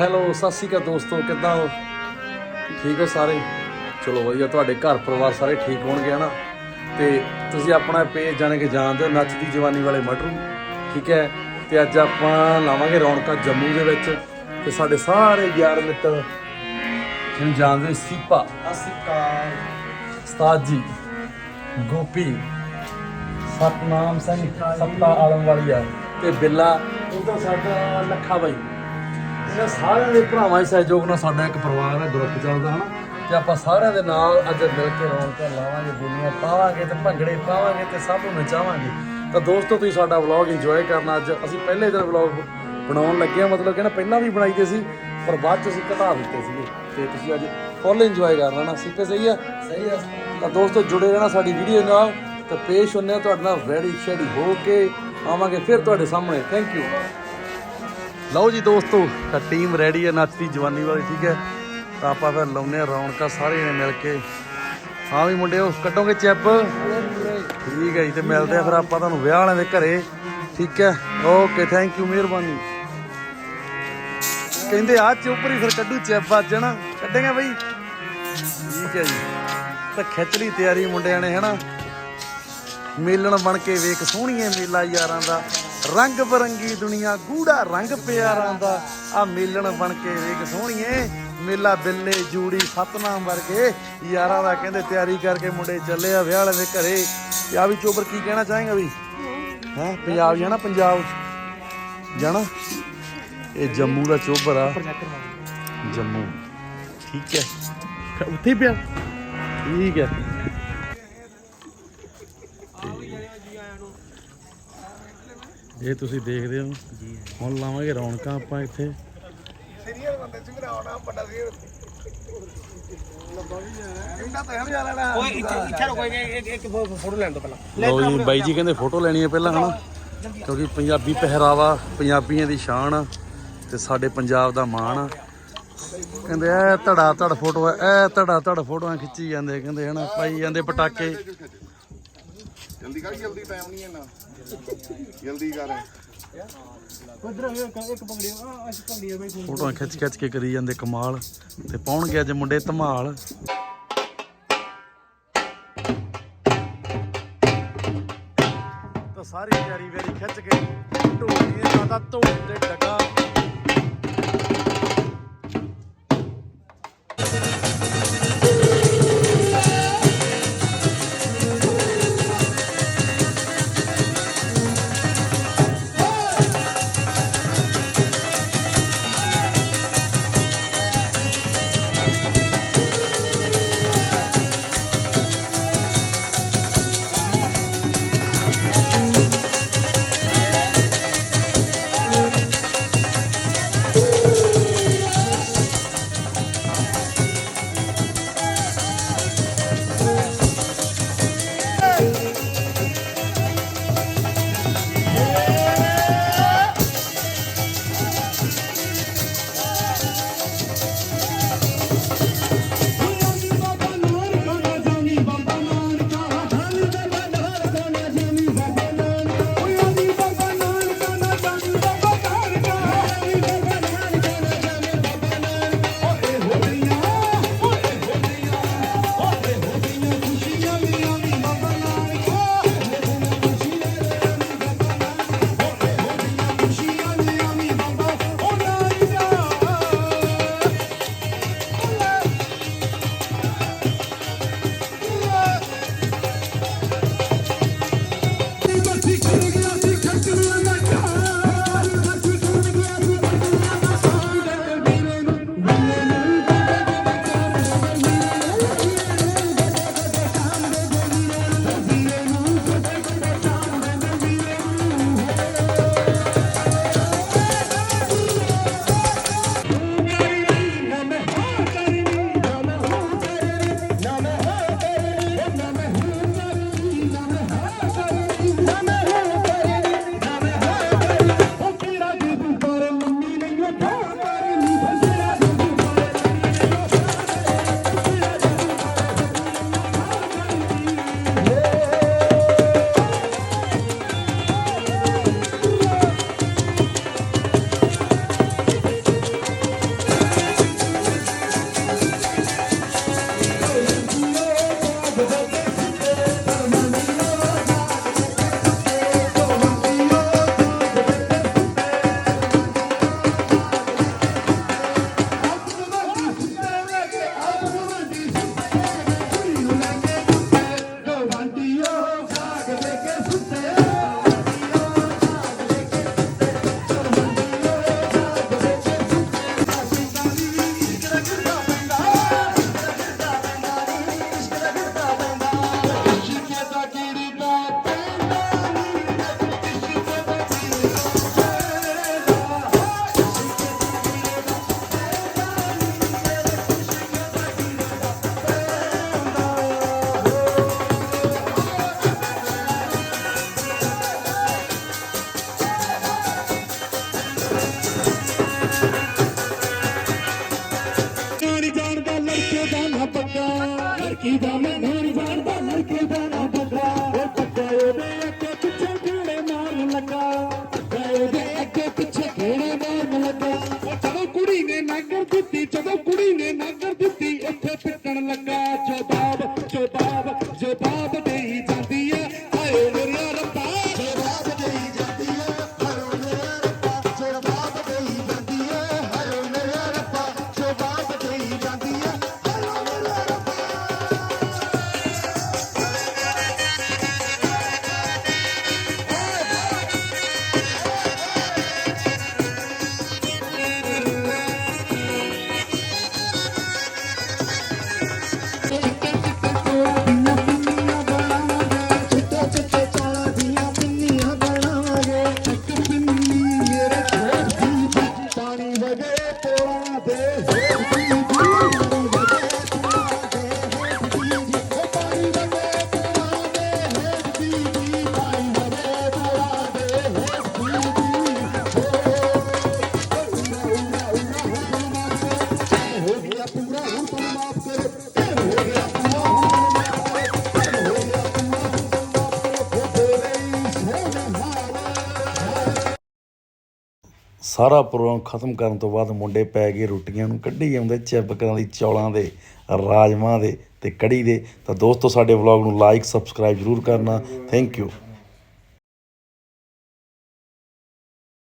Hello ਸਤਿ ਸ਼੍ਰੀ ਅਕਾਲ ਦੋਸਤੋ ਕਿੱਦਾਂ ਹੋ? ਠੀਕ ਹੋ ਸਾਰੇ? ਚਲੋ ਵਧੀਆ ਤੁਹਾਡੇ ਘਰ ਪਰਿਵਾਰ ਸਾਰੇ ਠੀਕ ਹੋਣਗੇ ਹਨਾ? ਤੇ ਤੁਸੀਂ ਆਪਣਾ ਪੇਜ ਜਾਣੇ ਕਿ ਜਾਣਦੇ ਹੋ ਨੱਚਦੀ ਜਵਾਨੀ ਵਾਲੇ ਮਟਰੂ ਠੀਕ ਹੈ? ਤੇ ਅੱਜ ਆਪਾਂ ਲਾਵਾਂਗੇ ਰੌਣਕਾਂ ਜੰਮੂ ਦੇ ਵਿੱਚ ਤੇ ਸਾਡੇ ਸਾਰੇ ਯਾਰ ਮਿੱਤਰ ਜਿਹਨੂੰ ਜਾਣਦੇ ਹੋ, ਸੀਪਾ ਅਸਿਕਾਰ ਉਸਤਾਦ ਜੀ ਗੋਪੀ ਸਤਨਾਮ ਸਿੰਘ ਸੱਤਾ ਆਲਮ ਵਾਲੀਆ ਤੇ ਬਿੱਲਾ ਉਧਰ ਸਾਡਾ ਲੱਖਾ ਬਾਈ। ਇਹਨਾਂ ਸਾਰਿਆਂ ਦੇ ਭਰਾਵਾਂ ਦੇ ਸਹਿਯੋਗ ਨਾਲ ਸਾਡਾ ਇੱਕ ਪਰਿਵਾਰ ਹੈ ਗਰੁੱਪ ਚੱਲਦਾ ਹਨਾ ਤੇ ਆਪਾਂ ਸਾਰਿਆਂ ਦੇ ਨਾਲ ਅੱਜ ਮਿਲ ਕੇ ਰੌਣਕਾਂ ਲਾਵਾਂਗੇ ਦੁਨੀਆ ਪਾਵਾਂਗੇ ਤੇ ਭੰਗੜੇ ਪਾਵਾਂਗੇ ਤੇ ਸਭ ਨੂੰ ਨਚਾਵਾਂਗੇ। ਤਾਂ ਦੋਸਤੋ ਤੁਸੀਂ ਸਾਡਾ ਵਲੌਗ ਇੰਜੋਏ ਕਰਨਾ ਅੱਜ। ਅਸੀਂ ਪਹਿਲੇ ਦਿਨ ਵਲੌਗ ਬਣਾਉਣ ਲੱਗੇ ਆ ਮਤਲਬ ਕਿ ਨਾ ਪਹਿਲਾਂ ਵੀ ਬਣਾਈਦੇ ਸੀ ਪਰ ਬਾਅਦ ਚ ਅਸੀਂ ਘਟਾ ਦਿੱਤੇ ਸੀਗੇ। ਤੇ ਤੁਸੀਂ ਅੱਜ ਫੁੱਲ ਇੰਜੋਏ ਕਰ ਲੈਣਾ। ਸਿੱਪੇ ਸਹੀ ਆ? ਸਹੀ ਹੈ ਤਾਂ ਦੋਸਤੋ ਜੁੜੇ ਰਹਿਣਾ ਸਾਡੀ ਵੀਡੀਓ ਨਾਲ। ਤਾਂ ਪੇਸ਼ ਹੁੰਨੇ ਆ ਤੁਹਾਡੇ ਨਾਲ ਰੈਡੀ ਸ਼ੈਡੀ ਹੋ ਕੇ ਆਵਾਂਗੇ ਫਿਰ ਤੁਹਾਡੇ ਸਾਹਮਣੇ। ਥੈਂਕ ਯੂ ਲਓ ਜੀ ਦੋਸਤੋ, ਤਾਂ ਟੀਮ ਰੈਡੀ ਹੈ ਨੱਚਦੀ ਜਵਾਨੀ ਵਾਲੀ, ਠੀਕ ਹੈ? ਤਾਂ ਆਪਾਂ ਫਿਰ ਲਾਉਨੇ ਆ ਰੌਣਕਾਂ ਸਾਰੇ ਨੇ ਮਿਲ ਕੇ। ਹਾਂ ਵੀ ਮੁੰਡਿਓ, ਕੱਢੋਗੇ ਚੈਪ? ਠੀਕ ਹੈ ਜੀ, ਤੇ ਮਿਲਦੇ ਆ ਫਿਰ ਆਪਾਂ ਤੁਹਾਨੂੰ ਵਿਆਹ ਵਾਲਿਆਂ ਦੇ ਘਰੇ, ਠੀਕ ਹੈ? ਓਕੇ ਥੈਂਕ ਯੂ ਮਿਹਰਬਾਨੀ। ਕਹਿੰਦੇ ਆ ਚੋਪਰੀ ਫਿਰ ਕੱਢੂ ਚੈਪ ਅੱਜ ਨਾ ਕੱਢੇਗਾ ਬਈ? ਠੀਕ ਹੈ ਜੀ। ਤਾਂ ਖਿੱਚ ਲਈ ਤਿਆਰੀ ਮੁੰਡਿਆਂ ਨੇ, ਹੈਨਾ? ਮੇਲਣ ਬਣ ਕੇ ਵੇਖ ਸੋਹਣੀਏ ਮੇਲਾ ਯਾਰਾਂ ਦਾ। ਰੰਗ ਬਰੰਗੀ ਦੁਨੀਆ ਗੂੜਾ ਰੰਗ ਪਿਆਰਾਂ ਦਾ। ਆ ਮੇਲਣ ਬਣ ਕੇ ਵੇਖ ਸੋਹਣੀਏ। ਮੇਲਾ ਬਿੱਲੇ ਜੂੜੀ ਸਤਨਾਮ ਵਰਗੇ। ਯਾਰਾਂ ਦਾ ਕਹਿੰਦੇ ਤਿਆਰੀ ਕਰਕੇ ਮੁੰਡੇ ਚੱਲੇ ਆ ਵਿਆਹ ਵਾਲੇ ਦੇ ਘਰੇ। ਤੇ ਆ ਵੀ ਚੋਬਰ ਕੀ ਕਹਿਣਾ ਚਾਹੇਗਾ ਵੀ? ਹੈ? ਪੰਜਾਬ ਜਾਣਾ ਪੰਜਾਬ ਜਾਣਾ? ਇਹ ਜੰਮੂ ਦਾ ਚੋਬਰ ਆ। ਜੰਮੂ। ਠੀਕ ਹੈ। ਉੱਥੇ ਪਿਆ? ਠੀਕ ਹੈ। ਇਹ ਤੁਸੀਂ ਦੇਖਦੇ ਹੋ। ਹੁਣ ਲਾਵਾਂਗੇ ਰੌਣਕਾਂ ਆਪਾਂ ਇੱਥੇ। ਸੀਰੀਅਲ ਬੰਦੇ ਚ ਮੇਰਾ ਆਉਣਾ ਵੱਡਾ ਸੀਰੀਅਲ ਇੰਨਾ ਤਾਂ ਹਮ ਜਾ ਲੈਣਾ। ਓਏ ਇੱਥੇ ਇੱਥੇ ਰੁਕੋ ਇੱਕ ਇੱਕ ਫੋਟੋ ਲੈਣ ਤੋਂ ਪਹਿਲਾਂ। ਲੋ ਜੀ ਬਾਈ ਜੀ ਕਹਿੰਦੇ ਫੋਟੋ ਲੈਣੀ ਹੈ ਪਹਿਲਾਂ ਹਨਾ? ਕਿਉਂਕਿ ਪੰਜਾਬੀ ਪਹਿਰਾਵਾ ਪੰਜਾਬੀਆਂ ਦੀ ਸ਼ਾਨ ਆ ਤੇ ਸਾਡੇ ਪੰਜਾਬ ਦਾ ਮਾਣ ਆ। ਕਹਿੰਦੇ ਐ ਧੜਾ ਧੜ ਫੋਟੋ ਐ ਧੜਾ ਧੜ ਫੋਟੋਆਂ ਖਿੱਚੀ ਜਾਂਦੇ ਕਹਿੰਦੇ ਹਨਾ? ਪਾਈ ਜਾਂਦੇ ਪਟਾਕੇ। ਜਲਦੀ ਕਰ ਜਲਦੀ ਟਾਈਮ ਨਹੀਂ ਇੰਨਾ। ਜਲਦੀ ਕਰ। ਉਧਰ ਇੱਕ ਇੱਕ ਪਕੜਿਓ ਆ ਅੱਜ ਪਕੜਿਓ ਬਈ ਫੋਟੋਆਂ ਖਿੱਚ ਖਿੱਚ ਕੇ ਕਰੀ ਜਾਂਦੇ ਕਮਾਲ। ਤੇ ਪਾਉਣਗੇ ਅੱਜ ਮੁੰਡੇ ਧਮਾਲ। ਤਾਂ ਸਾਰੀ ਤਿਆਰੀ ਵੇਰੀ ਖਿੱਚ ਕੇ ਢੋਲੀਆਂ ਦਾ ਧੂਮ ਤੇ ਡਗਾ। ਨਾ ਪੱਕਾ। ਲੜਕੀ ਦਾ ਮੈਨੂੰ ਨਹੀਂ ਜਾਣਦਾ, ਲੜਕੇ ਦਾ ਨਾ ਪੱਕਾ। ਉਹ ਪੱਕਾ ਉਹਦੇ ਅੱਗੇ ਪਿੱਛੇ ਕਿਹੜੇ ਮਾਰ ਲੱਗਾ? ਪੱਕਾ ਉਹਦੇ ਅੱਗੇ ਪਿੱਛੇ ਕਿਹੜੇ ਮਾਰ ਲੱਗਾ? ਉਹ ਜਦੋਂ ਕੁੜੀ ਨੇ ਨਾ ਕਰ ਦਿੱਤੀ, ਜਦੋਂ ਕੁੜੀ ਨੇ ਨਾ temporada. ਸਾਰਾ ਪ੍ਰੋਗਰਾਮ ਖਤਮ ਕਰਨ ਤੋਂ ਬਾਅਦ ਮੁੰਡੇ ਪੈ ਗਏ ਰੋਟੀਆਂ ਨੂੰ ਕੱਢੀ ਜਾਂਦੇ ਚਿਪਕਾਂ ਦੀ ਚੌਲਾਂ ਦੇ ਰਾਜਮਾਂ ਦੇ ਤੇ ਕੜੀ ਦੇ। ਤਾਂ ਦੋਸਤੋ, ਸਾਡੇ ਵਲੌਗ ਨੂੰ ਲਾਈਕ ਸਬਸਕ੍ਰਾਈਬ ਜ਼ਰੂਰ ਕਰਨਾ। Thank you